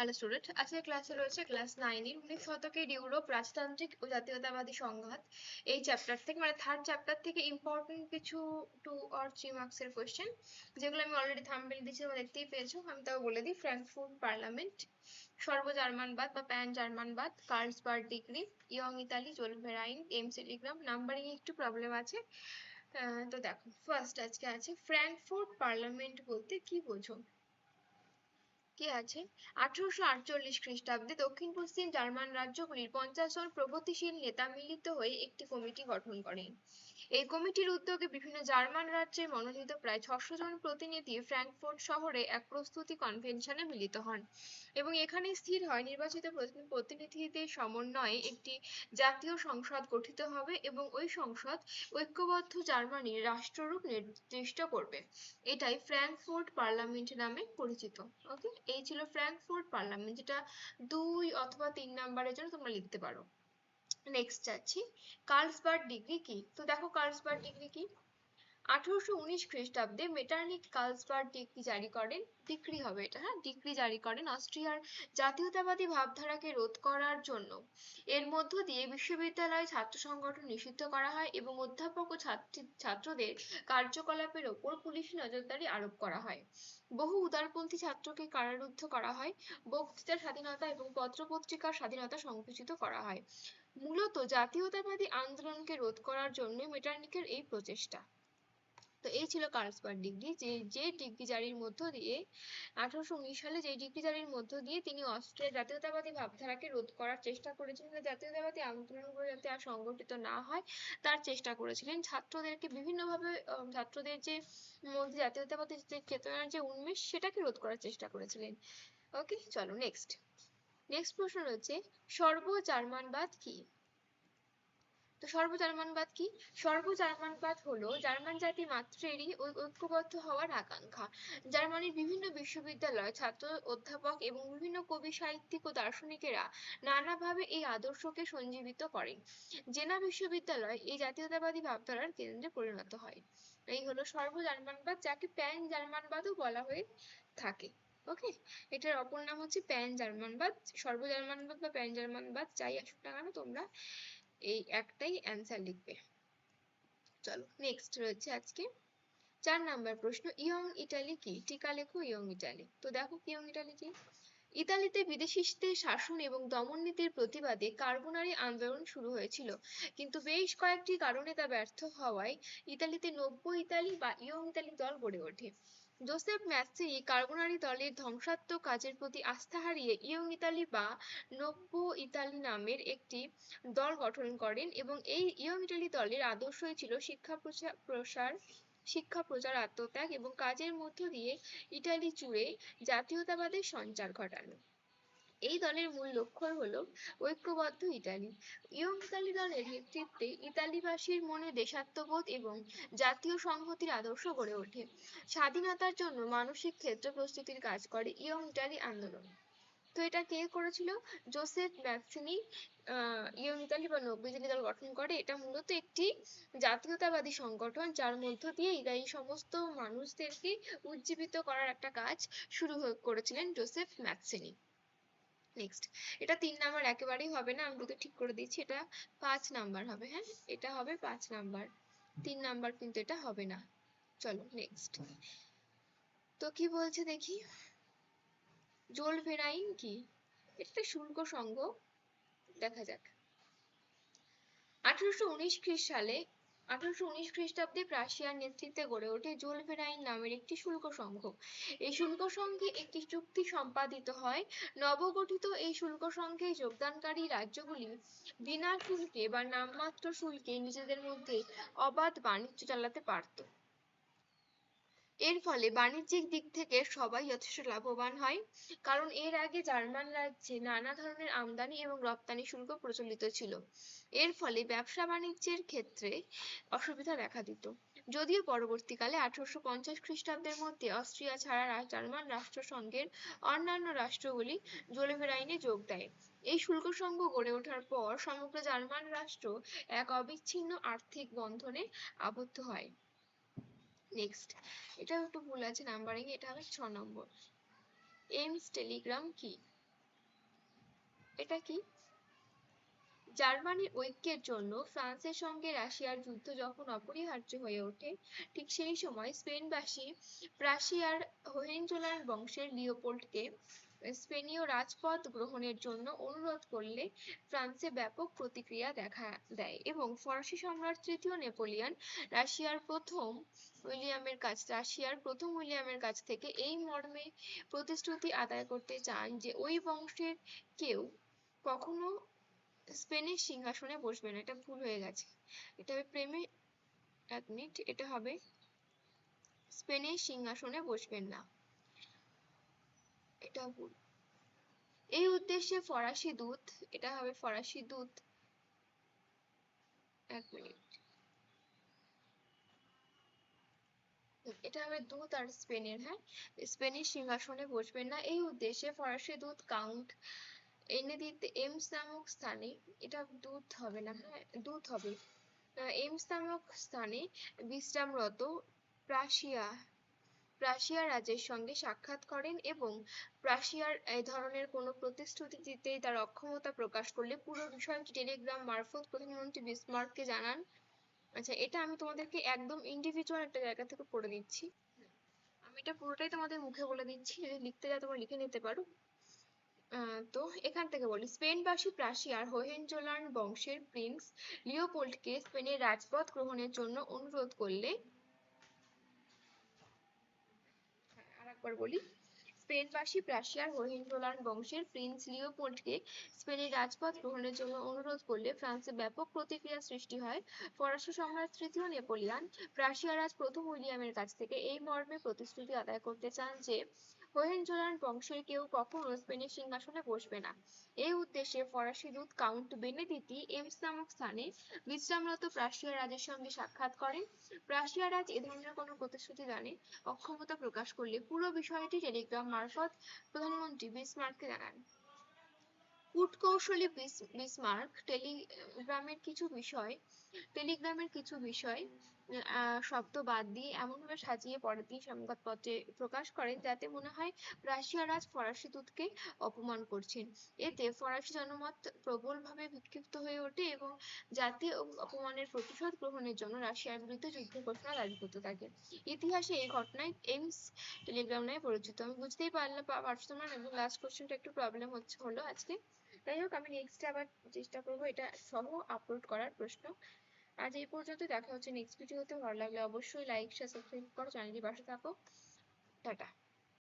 Hello student আজকের ক্লাসে রয়েছে ক্লাস নাইনের উনিশ শতকের ইউরোপ রাজতান্ত্রিক ও জাতীয়তাবাদী সংঘাত। এই চ্যাপ্টার থেকে মানে থার্ড চ্যাপ্টার থেকে ইম্পর্টেন্ট কিছু টু অর থ্রি মার্কসের কোয়েশ্চেন যেগুলো আমি অলরেডি থাম্বেল দিয়েছি, তোমরা দেখতেই পেয়েছ। আমি তাও বলে দিই ফ্র্যাঙ্কফুর্ট পার্লামেন্ট সর্ব জার্মানবাদ বা pan জার্মানবাদ Carlsbad decree young Italy Zollverein Ems telegram numbering একটু প্রবলেম আছে। তো দেখো ফার্স্ট আজকে আছে ফ্র্যাঙ্কফুর্ট পার্লামেন্ট বলতে কি বোঝো? কি আছে? আঠারোশো আটচল্লিশ খ্রিস্টাব্দে দক্ষিণ পশ্চিম জার্মান রাজ্যগুলির পঞ্চাশ জন প্রগতিশীল নেতা মিলিত হয়ে একটি কমিটি গঠন করেন এই কমিটির উদ্যোগে বিভিন্ন জার্মান রাজ্যে মনোনীত প্রায় ছশো জন প্রতিনিধি ফ্র্যাঙ্কফুর্ট শহরে এক প্রস্তুতি কনভেনশনে মিলিত হন এবং এখানে স্থির হয় নির্বাচিত প্রতি- প্রতিনিধিদের সমন্বয়ে একটি জাতীয় সংসদ গঠিত হবে এবং ওই সংসদ ঐক্যবদ্ধ জার্মানির রাষ্ট্ররূপ নির্দিষ্ট করবে। এটাই ফ্র্যাঙ্কফুর্ট পার্লামেন্ট নামে পরিচিত। ওকে এই ছিল ফ্র্যাঙ্কফুর্ট পার্লামেন্ট, যেটা দুই অথবা তিন নাম্বারের জন্য তোমরা লিখতে পারো। নেক্সট যাচ্ছি। কার্লসবার্গ ডিগ্রি কি? তো দেখো কার্লসবার্গ ডিগ্রি কি? আঠারোশো উনিশ খ্রিস্টাব্দে মেটার্নিক কার্লসবার্গ ডিগ্রি জারি করেন, ডিগ্রি হবে এটা হ্যাঁ? ডিগ্রি জারি করেন অস্ট্রিয়ার জাতীয়তাবাদী ভাবধারাকে রোধ করার জন্য। এর মধ্য দিয়ে বিশ্ববিদ্যালয়ে ছাত্র সংগঠন নিষিদ্ধ করা হয় এবং অধ্যাপক ও ছাত্রী, ছাত্রদের কার্যকলাপের ওপর পুলিশি নজরদারি আরোপ করা হয়। বহু উদারপন্থী ছাত্রকে কারারুদ্ধ করা হয়, বক্তৃতার স্বাধীনতা এবং পত্রপত্রিকার স্বাধীনতা সংকুচিত করা হয়। মূলত জাতীয়তাবাদী আন্দোলনকে রোধ করার জন্য মেটার্নিকের এই প্রচেষ্টা। তো এই ছিল কার্লসবার্গ ডিগ্রি যে যে ডিগ্রি জারির মধ্য দিয়ে আঠারোশো উনিশ সালে যে ডিগ্রি জারির মধ্য দিয়ে তিনি অস্ট্রিয়ার জাতীয়তাবাদী ভাবধারাকে রোধ করার চেষ্টা করেছিলেন। জাতীয়তাবাদী আন্দোলনগুলো যাতে আর সংগঠিত না হয়, তার চেষ্টা করেছিলেন। ছাত্রদেরকে বিভিন্নভাবে ছাত্রদের যে মধ্যে জাতীয়তাবাদী যে চেতনার যে উন্মেষ, সেটাকে রোধ করার চেষ্টা করেছিলেন। ওকে চলো নেক্সট নেক্সট প্রশ্ন রয়েছে সর্ব জার্মানবাদ কি? তো সর্ব জার্মানবাদ কি? সর্ব জার্মানবাদ হলো জার্মান জাতি মাত্রেরই ঐক্যবদ্ধ হওয়ার আকাঙ্ক্ষা। জার্মানির বিভিন্ন বিশ্ববিদ্যালয়, ছাত্র অধ্যাপক এবং বিভিন্ন কবি, সাহিত্যিক ও দার্শনিকেরা নানাভাবে এই আদর্শকে সঞ্জীবিত করেন জেনা বিশ্ববিদ্যালয় এই জাতীয়তাবাদী ভাবধারার কেন্দ্রে পরিণত হয়। এই হলো সর্ব জার্মানবাদ যাকে প্যান জার্মানবাদও বলা হয়ে থাকে। ওকে? এটার অপর নাম হচ্ছে প্যান জার্মানবাদ সর্ব জার্মানবাদ বা প্যান জার্মানবাদ যাই আসুক না কেন, তোমরা এই একটাই অ্যান্সার লিখবে। চলো নেক্সট রয়েছে আজকে। চার নাম্বার প্রশ্ন, ইয়ং ইটালি কি? টিকা লেখো, ইয়ং ইটালি। তো দেখো কি ইয়ং ইটালি কি? ইতালিতে বিদেশিদের শাসন এবং দমন নীতির প্রতিবাদে কার্বোনারি আন্দোলন শুরু হয়েছিল। কিন্তু বেশ কয়েকটি কারণে তা ব্যর্থ হওয়ায় ইতালিতে নব্য ইতালি বা ইয়ং ইতালি দল গড়ে ওঠে। জোসেফ ম্যাসি কার্বোনারি দলের ধ্বংসাত্মক কাজের প্রতি আস্থা হারিয়ে ইয়ং ইতালি বা নব্য ইতালি নামের একটি দল গঠন করেন এবং এই ইয়ং ইতালি দলের আদর্শই ছিল শিক্ষা প্রচার প্রসার, শিক্ষা প্রচার, আত্মত্যাগ এবং কাজের মধ্য দিয়ে ইতালি জুড়ে জাতীয়তাবাদের সঞ্চার ঘটানো। এই দলের মূল লক্ষ্য হলো ঐক্যবদ্ধ ইতালি। ইয়ং ইতালি দলের নেতৃত্বে ইতালিবাসীর মনে দেশাত্মবোধ এবং জাতীয় সংহতির আদর্শ গড়ে ওঠে। স্বাধীনতার জন্য মানসিক ক্ষেত্র প্রস্তুতির কাজ করে ইয়ং ইতালি আন্দোলন। তো এটা কে করেছিল? জোসেফ ম্যাক্সিনি ইয়ং ইতালি বা নব্বই ইতালি দল গঠন করে। এটা মূলত একটি জাতীয়তাবাদী সংগঠন যার মধ্য দিয়ে এই সমস্ত মানুষদেরকে উজ্জীবিত করার একটা কাজ শুরু করেছিলেন জোসেফ ম্যাক্সিনি। নেক্সট এটা তিন নাম্বার একেবারেই হবে না আমি দুটো ঠিক করে দিচ্ছি, এটা পাঁচ নাম্বার হবে হ্যাঁ? এটা হবে পাঁচ নাম্বার তিন নাম্বার কিন্তু এটা হবে না। চলো নেক্সট তো কি বলছে দেখি? জোলভেরাইন কি? এটা শুল্ক সংঘ দেখা যাক। আঠারোশো উনিশ সালে আঠারোশো উনিশ খ্রিস্টাব্দে প্রাশিয়ার নেতৃত্বে গড়ে ওঠে জোলভেরাইন নামের একটি শুল্ক সংঘ। এই শুল্ক সংঘে একটি চুক্তি সম্পাদিত হয়। নবগঠিত এই শুল্ক সংঘে যোগদানকারী রাজ্যগুলি বিনা শুল্কে বা নামমাত্র শুল্কে নিজেদের মধ্যে অবাধ বাণিজ্য চালাতে পারত। এর ফলে বাণিজ্যিক দিক থেকে সবাই যথেষ্ট লাভবান হয়। কারণ এর আগে জার্মান রাজ্যে নানা ধরনের আমদানি এবং রপ্তানি শুল্ক প্রচলিত ছিল। এর ফলে ব্যবসা বাণিজ্যের ক্ষেত্রে অসুবিধা দেখা দিত। যদিও পরবর্তীকালে আঠারোশো পঞ্চাশ খ্রিস্টাব্দের মধ্যে অস্ট্রিয়া ছাড়া জার্মান রাষ্ট্রসংঘের অন্যান্য রাষ্ট্রগুলি জোলেভেরাইনে যোগ দেয়। এই শুল্ক সংঘ গড়ে ওঠার পর সমগ্র জার্মান রাষ্ট্র এক অবিচ্ছিন্ন আর্থিক বন্ধনে আবদ্ধ হয়। নেক্সট এটাও একটু ভুল আছে নাম্বারিং এটা হবে ছ নম্বর। এমস টেলিগ্রাম কি? এটা কি? জার্মানির ঐক্যের জন্য ফ্রান্সের সঙ্গে রাশিয়ার যুদ্ধ যখন অপরিহার্য হয়ে ওঠে, ঠিক সেই সময় স্পেনবাসী প্রাশিয়ার হোহেনজোলান বংশের লিওপোল্ডকে স্পেনীয় রাজপদ গ্রহণের জন্য অনুরোধ করলে ফ্রান্সে ব্যাপক প্রতিক্রিয়া দেখা দেয় এবং ফরাসি সম্রাট তৃতীয় নেপোলিয়ন রাশিয়ার প্রথম উইলিয়ামের কাছ, রাশিয়ার প্রথম উইলিয়ামের কাছ থেকে এই মর্মে প্রতিশ্রুতি আদায় করতে চান যে ওই বংশের কেউ কখনো স্পেনের সিংহাসনে বসবে না এটা ভুল হয়ে গেছে। এটা প্রেমে, এক মিনিট, এটা হবে স্পেনের সিংহাসনে বসবেন না। এটা ভুল। এই উদ্দেশ্যে ফরাসি দূত, এটা হবে ফরাসি দূত। এক মিনিট। এটা হবে দূত আর স্পেনের হ্যাঁ? স্পেনের সিংহাসনে বসবেন না। এই উদ্দেশ্যে ফরাসি দূত কাউন্ট এনে দিতে, এমস নামক স্থানে, এটা দূত হবে না হ্যাঁ দূত হবে। এমস নামক স্থানে বিশ্রামরত প্রাশিয়া প্রাশিয়া রাজের সঙ্গে সাক্ষাৎ করেন এবং প্রাশিয়ার এই ধরনের কোনো প্রতিশ্রুতি দিতে তার অক্ষমতা প্রকাশ করলে পুরো বিষয়টি টেলিগ্রাম মারফত প্রধানমন্ত্রী বিসমার্ককে জানান। আচ্ছা এটা আমি তোমাদেরকে একদম ইন্ডিভিজুয়াল একটা জায়গা থেকে পড়ে দিচ্ছি আমি এটা পুরোটাই তোমাদের মুখে বলে দিচ্ছি, যদি লিখতে যাও তোমরা লিখে নিতে পারো। তো এখান থেকে বলি স্পেনবাসী প্রাশিয়ার হোহেনজোলান বংশের প্রিন্স লিওপোল্ডকে স্পেনের রাজপথ গ্রহণের জন্য অনুরোধ করলে হ্যাঁ, আরেকবার বলি স্পেনবাসী প্রাশিয়ার হোহেনজোলান বংশের প্রিন্স লিওপোল্ডকে স্পেনের রাজপথ গ্রহণের জন্য অনুরোধ করলে ফ্রান্সে ব্যাপক প্রতিক্রিয়া সৃষ্টি হয়। ফরাসি সম্রাট তৃতীয় নেপোলিয়ান প্রাশিয়া রাজ প্রথম উইলিয়ামের কাছ থেকে এই মর্মে প্রতিশ্রুতি আদায় করতে চান যে হোহেনজোলান বংশের কেউ কখনো স্পেনের সিংহাসনে বসবে না। এই উদ্দেশ্যে ফরাসি দূত কাউন্ট বেনেদিতি এমস নামক স্থানে বিশ্রামরত প্রাশিয়া রাজের সঙ্গে সাক্ষাৎ করেন। প্রাশিয়া রাজ এ ধরনের কোনো প্রতিশ্রুতি দানে অক্ষমতা প্রকাশ করলে পুরো বিষয়টি টেলিগ্রাম মারফত প্রধানমন্ত্রী বিসমার্ককে জানান। কূটকৌশলী বিস- বিসমার্ক টেলিগ্রামের কিছু বিষয় টেলিগ্রামের কিছু বিষয় শব্দ বাদ দিয়ে এমনভাবে সাজিয়ে পরের দিন সংবাদপত্রে প্রকাশ করেন যাতে মনে হয় রাশিয়া রাজ ফরাসি দূতকে অপমান করছেন। এতে ফরাসি জনমত প্রবলভাবে বিক্ষিপ্ত হয়ে ওঠে এবং জাতীয় অপমানের প্রতিশোধ গ্রহণের জন্য রাশিয়ার বিরুদ্ধে যুদ্ধ ঘোষণা দাবি করতে থাকে। ইতিহাসে এই ঘটনায় এমস টেলিগ্রাম নামে পরিচিত। আমি বুঝতেই পারলাম, পা- পারছ তোমরা, এবং লাস্ট কোশ্চেনটা একটু প্রবলেম হচ্ছে, হলো আজকে যাই হোক, আমি নেক্সট আবার চেষ্টা করব এটা সহ আপলোড করার প্রশ্ন। আজ এই পর্যন্ত, দেখা হচ্ছে নেক্সট ভিডিওতে ভালো লাগলে অবশ্যই লাইক শেয়ার সাবস্ক্রাইব করো চ্যানেলটি পাশে থাকো। টাটা।